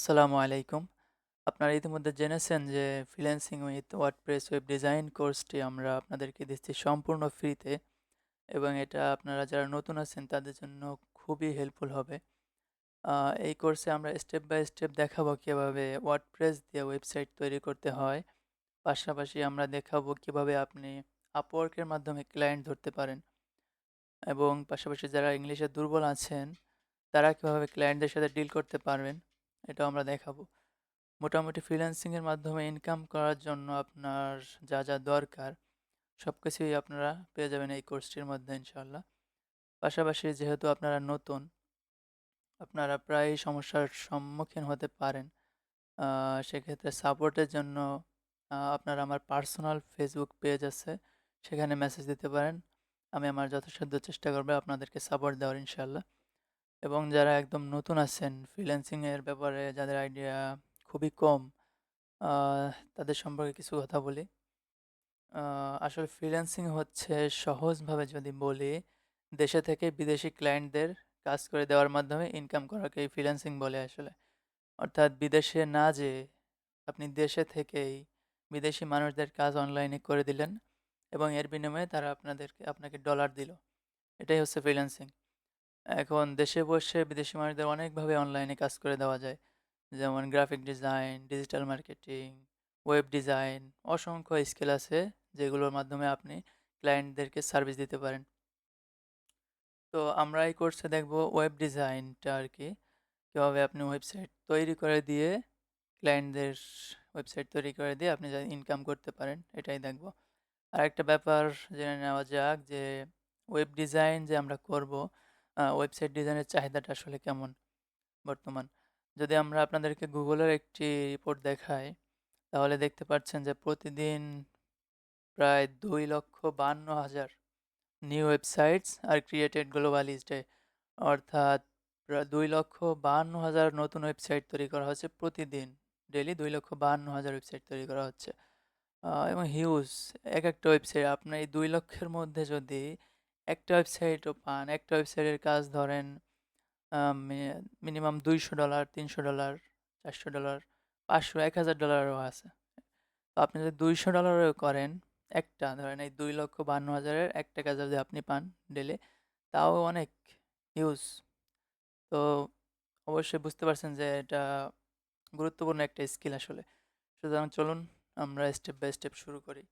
আসসালামু আলাইকুম। আপনারা ইতিমধ্যে জেনেছেন যে freelancing with WordPress web design কোর্সটি আমরা আপনাদেরকে দিচ্ছি সম্পূর্ণ ফ্রিতে এবং এটা আপনারা যারা নতুন আছেন তাদের জন্য খুবই হেল্পফুল হবে। এই কোর্সে আমরা স্টেপ বাই স্টেপ দেখাবো কীভাবে ওয়ার্ডপ্রেস দিয়ে ওয়েবসাইট তৈরি করতে হয়। পাশাপাশি আমরা দেখাবো কীভাবে আপনি আপওয়ার্ক এর মাধ্যমে ক্লায়েন্ট ধরতে পারেন এবং পাশাপাশি যারা ইংলিশে দুর্বল আছেন, তারা কীভাবে ক্লায়েন্টদের সাথে ডিল করতে পারবেন এটাও আমরা দেখাবো। মোটামুটি ফ্রিল্যান্সিংয়ের মাধ্যমে ইনকাম করার জন্য আপনার যা, যা দরকার সব কিছুই আপনারা পেয়ে যাবেন এই কোর্সটির মধ্যে ইনশাল্লাহ পাশাপাশি যেহেতু আপনারা নতুন, আপনারা প্রায়ই সমস্যার সম্মুখীন হতে পারেন। সেক্ষেত্রে সাপোর্টের জন্য আপনারা আমার পার্সোনাল ফেসবুক পেজ আছে, সেখানে মেসেজ দিতে পারেন। আমি আমার যথাসাধ্য চেষ্টা করব আপনাদেরকে সাপোর্ট দেওয়ার ইনশাআল্লাহ। এবং যারা একদম নতুন আছেন ফ্রিল্যান্সিং এর ব্যাপারে যাদের আইডিয়া খুবই কম, তাদের সম্পর্কে কিছু কথা বলি। আ আসলে ফ্রিল্যান্সিং হচ্ছে সহজভাবে যদি বলি, দেশে থেকে বিদেশি ক্লায়েন্টদের কাজ করে দেওয়ার মাধ্যমে ইনকাম করাকেই ফ্রিল্যান্সিং বলে আসলে। অর্থাৎ বিদেশে না যেয়ে আপনি দেশে থেকেই বিদেশি মানুষদের কাজ অনলাইনে করে দিলেন এবং এর বিনিময়ে তারা আপনাদেরকে আপনাকে ডলার দিল। এটাই হচ্ছে ফ্রিল্যান্সিং। এখন দেশে বসে বিদেশি মানুষদের অনেকভাবে অনলাইনে কাজ করে দেওয়া যায়। যেমন graphic design, digital marketing, web design অসংখ্য স্কিল আছে যেগুলোর মাধ্যমে আপনি ক্লায়েন্টদেরকে সার্ভিস দিতে পারেন। তো আমরা এই কোর্সে দেখব ওয়েব ডিজাইনটা আর কি কীভাবে আপনি ওয়েবসাইট তৈরি করে দিয়ে ক্লায়েন্টদের ওয়েবসাইট তৈরি করে দিয়ে আপনি ইনকাম করতে পারেন এটাই দেখব। আর একটা ব্যাপার জেনে নেওয়া যাক যে ওয়েব ডিজাইন যে আমরা করব, ওয়েবসাইট ডিজাইনের চাহিদাটা আসলে কেমন বর্তমান? যদি আমরা আপনাদেরকে গুগলের একটি রিপোর্ট দেখাই, তাহলে দেখতে পাচ্ছেন যে প্রতিদিন প্রায় ২,৫২,০০০ new websites are created globally ইস্টে অর্থাৎ প্রায় ২,৫২,০০০ নতুন ওয়েবসাইট তৈরি করা হচ্ছে প্রতিদিন। ডেইলি ২,৫২,০০০ ওয়েবসাইট তৈরি করা হচ্ছে। এবং হিউজ এক একটা ওয়েবসাইট আপনার এই ২,০০,০০০ এর মধ্যে যদি একটা ওয়েবসাইটও পান, একটা ওয়েবসাইটের কাজ ধরেন মিনিমাম দুইশো ডলার তিনশো ডলার চারশো ডলার পাঁচশো এক হাজার ডলারও আছে। তো আপনি যদি দুইশো ডলারও করেন একটা ধরেন এই ২,৫২,০০০ হাজারের একটা কাজ যদি আপনি পান ডেইলি তাও অনেক হিউজ। তো অবশ্যই বুঝতে পারছেন যে এটা গুরুত্বপূর্ণ একটা স্কিল আসলে। সুতরাং চলুন আমরা স্টেপ বাই স্টেপ শুরু করি।